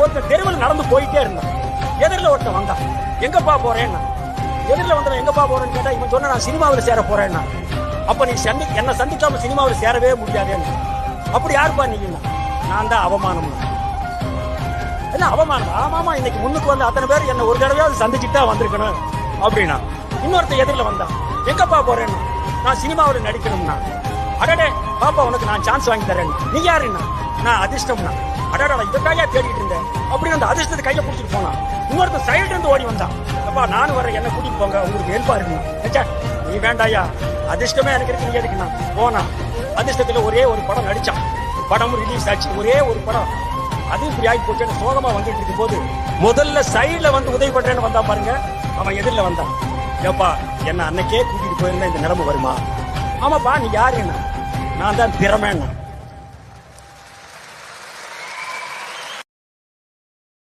ஒருத்தன் தெருவில் நடந்து போயிட்டே இருந்தான். எதிரில் ஒருத்தன் வந்தான். எங்கப்பா போறேன்னா? எதிரில் வந்தவன் எங்கப்பா போறேன்னு கேட்டா இவன் சொன்ன நான் சினிமாவில் சேர போறேன்னா. அப்ப நீ சந்தி என்ன சந்திக்காம சினிமாவில் சேரவே முடியாதேன்னு. அப்படி யாருப்பா நீங்க நான் தான் அவமானம் என்ன அவமானம்? ஆமாமா இன்னைக்கு முன்னுக்கு வந்த அத்தனை பேர் என்ன ஒரு தடவையாவது சந்திச்சுட்டு தான் வந்திருக்கணும் அப்படின்னா. இன்னொருத்தன் எதிரில் வந்தான். எங்கப்பா போறேன்னு? நான் சினிமாவில் நடிக்கணும்னா. அடடே பாப்பா உனக்கு நான் சான்ஸ் வாங்கி தரேன் நீ யாருன்னா? நான் அதிர்ஷ்டம்னா அடாடா இதுக்காக தேடிட்டு இருந்தேன். அப்படின்னு அந்த அதிர்ஷ்டத்தை கையில பிடிச்சிட்டு போனான். இன்னொருத்தன் சைடுல இருந்து ஓடி வந்தான். அப்பா நானும் வர என்ன கூட்டிட்டு போங்க. உங்களுக்கு ஹெல்ப்பா இருக்கு நீ வேண்டாயா அதிர்ஷ்டமே எனக்கு இருக்கு நீ எதுக்குண்ணா? போனா. அதிர்ஷ்டத்துல ஒரே ஒரு படம் நடிச்சான். படம் ரிலீஸ் ஆச்சு. ஒரே ஒரு படம். அது இப்படி ஆகி போச்சு. சோகமா வந்துட்டு இருக்கும் போது முதல்ல சைடுல வந்து உதவி பண்றேன்னு வந்தா பாருங்க. அவன் எதிரில் வந்தான். ஏப்பா என்ன அன்னைக்கே கூட்டிட்டு போயிருந்தா இந்த நிலைமை வருமா? ஆமாப்பா நீ யாரு என்ன? நான் தான் திறமைன்னா.